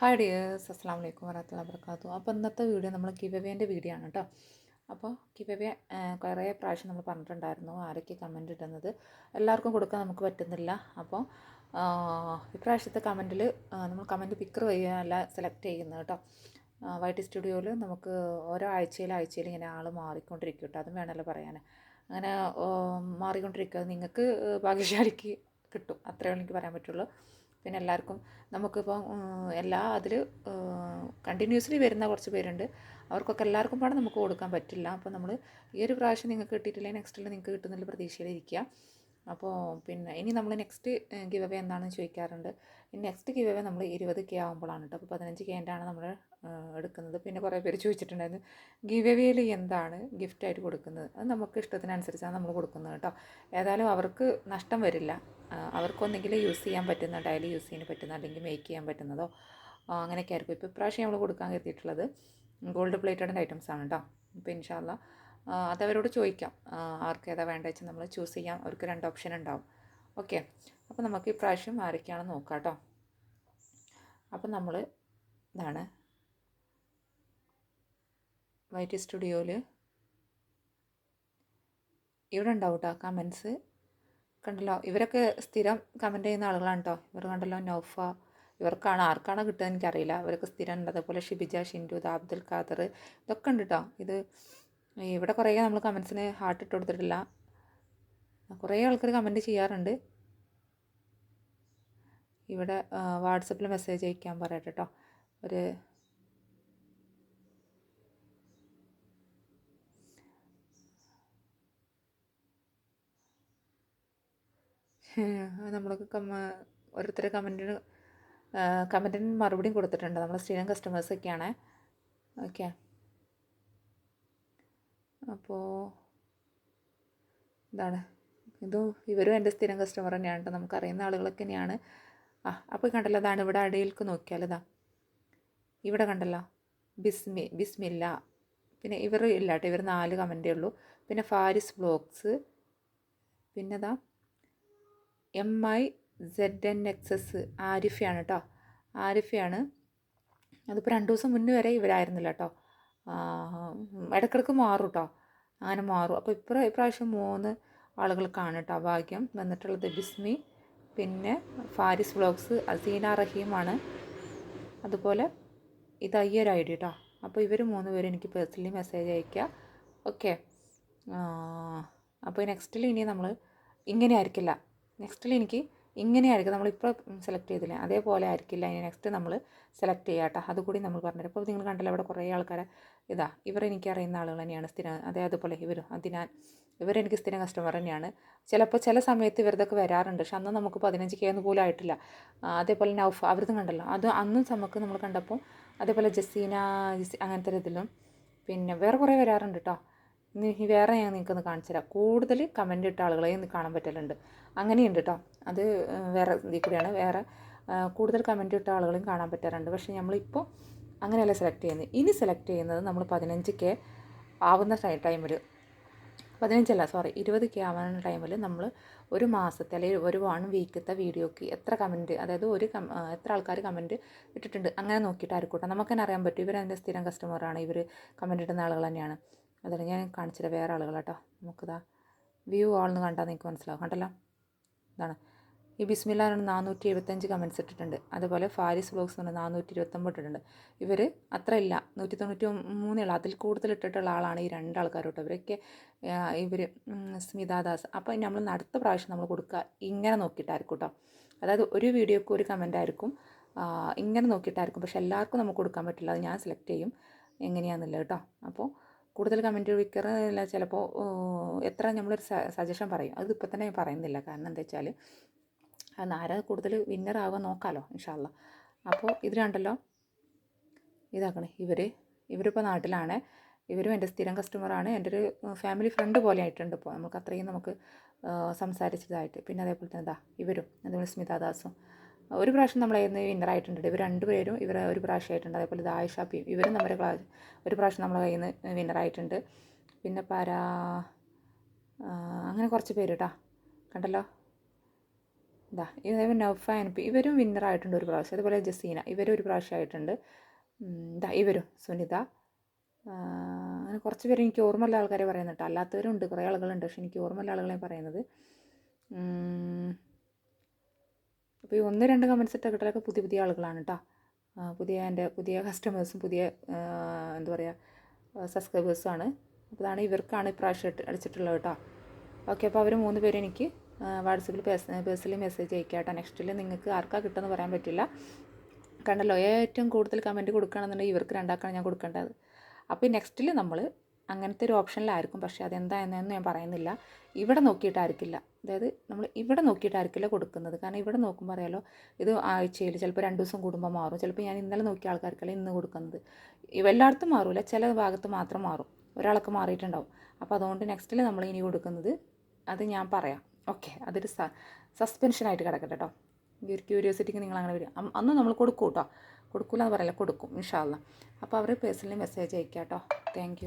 Hi dears അസ്സാം വലൈക്കും വരഹത്തുള്ള വർക്കാത്തു അപ്പോൾ ഇന്നത്തെ വീഡിയോ നമ്മൾ കിവവേന്റെ വീഡിയോ ആണ് കേട്ടോ അപ്പോൾ ഗിവവേ കുറേ പ്രാവശ്യം നമ്മൾ പറഞ്ഞിട്ടുണ്ടായിരുന്നു ആരൊക്കെ കമന്റ് ഇടുന്നത്. എല്ലാവർക്കും കൊടുക്കാൻ നമുക്ക് പറ്റുന്നില്ല. അപ്പോൾ ഇപ്രാവശ്യത്തെ കമന്റിൽ നമ്മൾ കമന്റ് പിക്കർ വഴിയല്ല സെലക്ട് ചെയ്യുന്നത് കേട്ടോ വൈറ്റ് സ്റ്റുഡിയോയിൽ നമുക്ക് ഓരോ ആഴ്ചയിൽ ആഴ്ചയിൽ ഇങ്ങനെ ആൾ മാറിക്കൊണ്ടിരിക്കും കേട്ടോ അതും വേണമല്ലോ പറയാൻ അങ്ങനെ മാറിക്കൊണ്ടിരിക്കുക നിങ്ങൾക്ക് ഭാഗ്യശാലിക്ക് കിട്ടും. അത്രയേ എനിക്ക് പറയാൻ പറ്റുള്ളൂ. പിന്നെ എല്ലാവർക്കും നമുക്കിപ്പം എല്ലാ അതിൽ കണ്ടിന്യൂസ്ലി വരുന്ന കുറച്ച് പേരുണ്ട്. അവർക്കൊക്കെ എല്ലാവർക്കും പാടെ നമുക്ക് കൊടുക്കാൻ പറ്റില്ല. അപ്പോൾ നമ്മൾ ഈ ഒരു പ്രാവശ്യം നിങ്ങൾക്ക് കിട്ടിയിട്ടില്ലെങ്കിൽ നെക്സ്റ്റിൽ നിങ്ങൾക്ക് കിട്ടുന്നുള്ള പ്രതീക്ഷയിലിരിക്കുക. അപ്പോൾ പിന്നെ ഇനി നമ്മൾ നെക്സ്റ്റ് ഗിവ് അവേ എന്താണെന്ന് ചോദിക്കാറുണ്ട്. നെക്സ്റ്റ് ഗിവ് അവേ നമ്മൾ ഇരുപത് കെ ആകുമ്പോഴാണ് കേട്ടോ അപ്പോൾ പതിനഞ്ച് ആണ് നമ്മൾ എടുക്കുന്നത്. പിന്നെ കുറേ പേര് ചോദിച്ചിട്ടുണ്ടായിരുന്നു ഗിവ് അവേയിൽ എന്താണ് ഗിഫ്റ്റായിട്ട് കൊടുക്കുന്നത്? അത് നമുക്ക് ഇഷ്ടത്തിനനുസരിച്ചാണ് നമ്മൾ കൊടുക്കുന്നത് കേട്ടോ ഏതായാലും അവർക്ക് നഷ്ടം വരില്ല. അവർക്കൊന്നെങ്കിൽ യൂസ് ചെയ്യാൻ പറ്റുന്ന ഡെയിലി യൂസ് ചെയ്യാൻ പറ്റുന്ന അല്ലെങ്കിൽ മേക്ക് ചെയ്യാൻ പറ്റുന്നതോ അങ്ങനെയൊക്കെ ആയിരിക്കും. ഇപ്പോൾ ഇപ്രാവശ്യം നമ്മൾ കൊടുക്കാൻ കരുതിയിട്ടുള്ളത് ഗോൾഡ് പ്ലേറ്റഡ് ഐറ്റംസ് ആണ് കേട്ടോ അപ്പോൾ ഇൻഷാല്ല അതവരോട് ചോദിക്കാം. ആർക്ക് ഏതാ വെച്ചാൽ നമ്മൾ ചൂസ് ചെയ്യാം. അവർക്ക് രണ്ട് ഓപ്ഷൻ ഉണ്ടാവും. ഓക്കെ അപ്പോൾ നമുക്ക് ഇപ്രാവശ്യം ആരൊക്കെയാണ് നോക്കാം കേട്ടോ അപ്പം നമ്മൾ ഇതാണ് വൈറ്റ് സ്റ്റുഡിയോയിൽ ഇവിടെ ഉണ്ടാവും കേട്ടോ കമൻസ് കണ്ടല്ലോ ഇവരൊക്കെ സ്ഥിരം കമന്റ് ചെയ്യുന്ന ആളുകളാണ് കേട്ടോ ഇവർ കണ്ടല്ലോ നൗഫ. ഇവർക്കാണ് ആർക്കാണ് കിട്ടുക എനിക്കറിയില്ല. ഇവരൊക്കെ സ്ഥിരം ഉണ്ട് അതേപോലെ ഷിബിജ ഷിൻഡു അബ്ദുൽ ഖാദർ ഇതൊക്കെ ഉണ്ട് കേട്ടോ ഇത് ഇവിടെ കുറേ നമ്മൾ കമൻസിന് ഹാർട്ട് ഇട്ട് കൊടുത്തിട്ടില്ല. കുറേ ആൾക്കാർ കമന്റ് ചെയ്യാറുണ്ട്. ഇവിടെ വാട്സപ്പിൽ മെസ്സേജ് അയക്കാൻ പറയട്ടെ കേട്ടോ ഒരു നമ്മളൊക്കെ കമ ഓരോരുത്തർ കമന്റിന് കമന്റിന് മറുപടിയും കൊടുത്തിട്ടുണ്ട്. നമ്മൾ സ്ഥിരം കസ്റ്റമേഴ്സൊക്കെയാണ് ഓക്കെ അപ്പോൾ എന്താണ് ഇതും ഇവരും എന്റെ സ്ഥിരം കസ്റ്റമർ തന്നെയാണ് കേട്ടോ നമുക്കറിയുന്ന ആളുകളൊക്കെ തന്നെയാണ്. ആ അപ്പോൾ കണ്ടല്ലോ അതാണ് ഇവിടെ അടിയിലേക്ക് നോക്കിയാൽ ഇതാ. ഇവിടെ കണ്ടല്ലോ ബിസ്മി ബിസ്മില്ല. പിന്നെ ഇവർ ഇല്ല കേട്ടോ ഇവർ നാല് കമന്റേ ഉള്ളൂ. പിന്നെ ഫാരിസ് ബ്ലോഗ്സ് പിന്നെ ഇതാ M I Z N X S ആരിഫയാണ് കേട്ടോ ആരിഫയാണ്. അതിപ്പോൾ രണ്ട് ദിവസം മുന്നേ വരെ ഇവരായിരുന്നില്ല കേട്ടോ ഇടക്കിടക്ക് മാറും കേട്ടോ അങ്ങനെ മാറും. അപ്പോൾ ഇപ്രാ ഇപ്രാവശ്യം മൂന്ന് ആളുകൾക്കാണ് കേട്ടോ ഭാഗ്യം. വന്നിട്ടുള്ളത് ബിസ്മി പിന്നെ ഫാരിസ് വ്ളോഗ്സ് അസീന റഹീമാണ്. അതുപോലെ ഇത് അയ്യൊരു ഐ ഡി കേട്ടോ അപ്പോൾ ഇവർ മൂന്ന് പേരും എനിക്ക് പേഴ്സണലി മെസ്സേജ് അയക്കുക ഓക്കെ അപ്പോൾ നെക്സ്റ്റിൽ ഇനി നമ്മൾ ഇങ്ങനെ ആയിരിക്കില്ല. നെക്സ്റ്റിൽ എനിക്ക് ഇങ്ങനെയായിരിക്കും നമ്മളിപ്പോൾ സെലക്ട് ചെയ്തില്ല? അതേപോലെ ആയിരിക്കില്ല. ഇനി നെക്സ്റ്റ് നമ്മൾ സെലക്ട് ചെയ്യാം കേട്ടോ അതുകൂടി നമ്മൾ പറഞ്ഞുതരാം. അപ്പോൾ നിങ്ങൾ കണ്ടല്ലോ അവിടെ കുറേ ആൾക്കാരെ ഇതാ ഇവർ എനിക്ക് അറിയുന്ന ആളുകൾ തന്നെയാണ് സ്ഥിരം അതേ അതുപോലെ ഇവരും. അതിനാൽ ഇവരെനിക്ക് സ്ഥിരം കസ്റ്റമർ തന്നെയാണ്. ചിലപ്പോൾ ചില സമയത്ത് ഇവരതൊക്കെ വരാറുണ്ട്. പക്ഷെ അന്ന് നമുക്ക് പതിനഞ്ച് കെ ഒന്നും പോലും ആയിട്ടില്ല. അതേപോലെ നൗഫ് അവരതും കണ്ടല്ലോ. അത് അന്നും നമുക്ക് നമ്മൾ കണ്ടപ്പോൾ അതേപോലെ ജസീന അങ്ങനത്തെ ഇതിലും പിന്നെ വേറെ കുറേ വരാറുണ്ട് കേട്ടോ വേറെ ഞാൻ നിങ്ങൾക്കൊന്ന് കാണിച്ചു തരാം. കൂടുതൽ കമന്റ് ഇട്ട ആളുകളെ ഇന്ന് കാണാൻ പറ്റലുണ്ട്. അങ്ങനെയുണ്ട് കേട്ടോ അത് വേറെ ഇതിൽ കൂടിയാണ്. വേറെ കൂടുതൽ കമന്റ് ഇട്ട ആളുകളെയും കാണാൻ പറ്റാറുണ്ട്. പക്ഷേ നമ്മളിപ്പോൾ അങ്ങനെയല്ല സെലക്ട് ചെയ്യുന്നത്. ഇനി സെലക്ട് ചെയ്യുന്നത് നമ്മൾ പതിനഞ്ച് കെ ആവുന്ന ടൈമിൽ പതിനഞ്ചല്ല സോറി ഇരുപത് കെ ടൈമിൽ നമ്മൾ ഒരു മാസത്തെ അല്ലെങ്കിൽ ഒരു വൺ വീക്കത്തെ വീഡിയോക്ക് എത്ര കമന്റ് അതായത് ഒരു എത്ര ആൾക്കാർ കമന്റ് ഇട്ടിട്ടുണ്ട് അങ്ങനെ നോക്കിയിട്ട് ആയിക്കോട്ടെ നമുക്ക് തന്നെ അറിയാൻ പറ്റും. ഇവർ സ്ഥിരം കസ്റ്റമറാണ് ഇവർ കമന്റ് ഇടുന്ന ആളുകൾ തന്നെയാണ്. അതാണ് ഞാൻ കാണിച്ചില്ല വേറെ ആളുകളാട്ടോ. നമുക്കിതാ വ്യൂ ആളെന്ന് കണ്ടാൽ നിങ്ങൾക്ക് മനസ്സിലാവും. കണ്ടല്ലോ? ഇതാണ്. ഈ ബിസ്മില്ലാനാണ് നാനൂറ്റി എഴുപത്തഞ്ച് കമൻസ് ഇട്ടിട്ടുണ്ട്. അതുപോലെ ഫാരിസ് ബ്ലോഗ്സ് എന്ന് പറഞ്ഞാൽ നാനൂറ്റി ഇരുപത്തൊമ്പത് ഇട്ടിട്ടുണ്ട്. ഇവർ അത്ര ഇല്ല. നൂറ്റി തൊണ്ണൂറ്റി മൂന്നേള അതിൽ കൂടുതൽ ഇട്ടിട്ടുള്ള ആളാണ് ഈ രണ്ടാൾക്കാർ കേട്ടോ ഇവരൊക്കെ ഇവർ സ്മിതാദാസ് അപ്പോൾ നമ്മൾ അടുത്ത പ്രാവശ്യം നമ്മൾ കൊടുക്കുക. ഇങ്ങനെ നോക്കിയിട്ടായിരിക്കും കേട്ടോ അതായത് ഒരു വീഡിയോക്ക് ഒരു കമന്റ് ആയിരിക്കും. ഇങ്ങനെ നോക്കിയിട്ടായിരിക്കും. പക്ഷെ എല്ലാവർക്കും നമുക്ക് കൊടുക്കാൻ പറ്റില്ല. അത് ഞാൻ സെലക്ട് ചെയ്യും. എങ്ങനെയാണെന്നില്ല കേട്ടോ അപ്പോൾ കൂടുതൽ കമന്റ് വിൽക്കാറില്ല ചിലപ്പോൾ എത്ര നമ്മളൊരു സജഷൻ പറയും. അത് ഇപ്പോൾ തന്നെ ഞാൻ പറയുന്നില്ല. കാരണം എന്താ വെച്ചാൽ ആരാ കൂടുതൽ വിന്നർ ആവാൻ നോക്കാമല്ലോ ഇൻഷാല്ല അപ്പോൾ ഇത് രണ്ടല്ലോ? ഇതാക്കണേ ഇവർ ഇവരിപ്പോൾ നാട്ടിലാണ്. ഇവരും എന്റെ സ്ഥിരം കസ്റ്റമറാണ് എന്റെ ഒരു ഫാമിലി ഫ്രണ്ട് പോലെ ആയിട്ടുണ്ട് ഇപ്പോൾ നമുക്ക് അത്രയും നമുക്ക് സംസാരിച്ചതായിട്ട്. പിന്നെ അതേപോലെ തന്നെ ഇതാ ഇവരും അതേപോലെ സ്മിതാദാസും ഒരു പ്രാവശ്യം നമ്മളായിരുന്നു ആയിട്ടുണ്ട്. ഇവർ രണ്ടുപേരും ഇവർ ഒരു പ്രാവശ്യം ആയിട്ടുണ്ട്. അതേപോലെ ആയിഷ പി ഇവരും നമ്മുടെ ക്ലാസ് ഒരു പ്രാവശ്യം നമ്മളെ കയ്യിൽ നിന്ന് വിന്നർ ആയിട്ടുണ്ട്. പിന്നെ പാരാ അങ്ങനെ കുറച്ച് പേര് കേട്ടോ കണ്ടല്ലോ? ഇതാ ഇതേപോലെ നൗഫ എൻ പി ഇവരും വിന്നറായിട്ടുണ്ട് ഒരു പ്രാവശ്യം. അതുപോലെ ജസീന ഇവരും ഒരു പ്രാവശ്യം ആയിട്ടുണ്ട്. ഇതാ ഇവരും സുനിത. അങ്ങനെ കുറച്ച് പേര് എനിക്ക് ഓർമ്മയുള്ള ആൾക്കാരെ പറയുന്നുണ്ട് കേട്ടോ. അല്ലാത്തവരും ഉണ്ട് കുറേ ആളുകളുണ്ട്. പക്ഷെ എനിക്ക് ഓർമ്മയുള്ള ആളുകളെ പറയുന്നത്. അപ്പോൾ ഈ ഒന്ന് രണ്ട് കമൻസ് ഇട്ട കിട്ടലൊക്കെ പുതിയ പുതിയ ആളുകളാണ് കേട്ടോ. പുതിയ എന്റെ പുതിയ കസ്റ്റമേഴ്സും പുതിയ എന്താ പറയുക സബ്സ്ക്രൈബേഴ്സും ആണ്. അപ്പോൾ അതാണ് ഇവർക്കാണ് ഇപ്രാവശ്യം അടിച്ചിട്ടുള്ളത് കേട്ടോ. ഓക്കെ അപ്പോൾ അവർ മൂന്ന് പേര് എനിക്ക് വാട്സപ്പിൽ പേഴ്സണൽ മെസ്സേജ് അയക്കാം കേട്ടോ നെക്സ്റ്റിൽ നിങ്ങൾക്ക് ആർക്കാ കിട്ടുമെന്ന് പറയാൻ പറ്റില്ല. കണ്ടല്ലോ ഏറ്റവും കൂടുതൽ കമന്റ് കൊടുക്കുകയാണെന്നുണ്ടെങ്കിൽ ഇവർക്ക് രണ്ടാക്കാണ് ഞാൻ കൊടുക്കേണ്ടത്. അപ്പോൾ നെക്സ്റ്റിൽ നമ്മൾ അങ്ങനത്തെ ഒരു ഓപ്ഷനിലായിരിക്കും പക്ഷേ അതെന്താ അതെന്താണെന്നൊന്നും ഞാൻ പറയുന്നില്ല. ഇവിടെ നോക്കിയിട്ടായിരിക്കില്ല അതായത് നമ്മൾ ഇവിടെ നോക്കിയിട്ടായിരിക്കില്ല കൊടുക്കുന്നത്. കാരണം ഇവിടെ നോക്കുമ്പോൾ അറിയാലോ ഇത് ആഴ്ചയിൽ ചിലപ്പോൾ രണ്ട് ദിവസം കൂടുമ്പോൾ മാറും. ചിലപ്പോൾ ഞാൻ ഇന്നലെ നോക്കിയ ആൾക്കാർക്കല്ല ഇന്ന് കൊടുക്കുന്നത്. എല്ലായിടത്തും മാറില്ല ചില ഭാഗത്ത് മാത്രം മാറും. ഒരാൾക്ക് മാറിയിട്ടുണ്ടാവും. അപ്പോൾ അതുകൊണ്ട് നെക്സ്റ്റിൽ നമ്മൾ ഇനി കൊടുക്കുന്നത് അത് ഞാൻ പറയാം. ഓക്കെ അതൊരു സസ്പെൻഷനായിട്ട് കിടക്കട്ടെ കേട്ടോ ഈ ഒരു ക്യൂരിയോസിറ്റിക്ക് നിങ്ങൾ അങ്ങനെ വരും അന്ന് നമ്മൾ കൊടുക്കും കേട്ടോ കൊടുക്കില്ല എന്ന് പറയില്ല? കൊടുക്കും ഇൻഷാല്ല അപ്പോൾ അവർ പേഴ്സണലി മെസ്സേജ് അയക്കാം കേട്ടോ താങ്ക്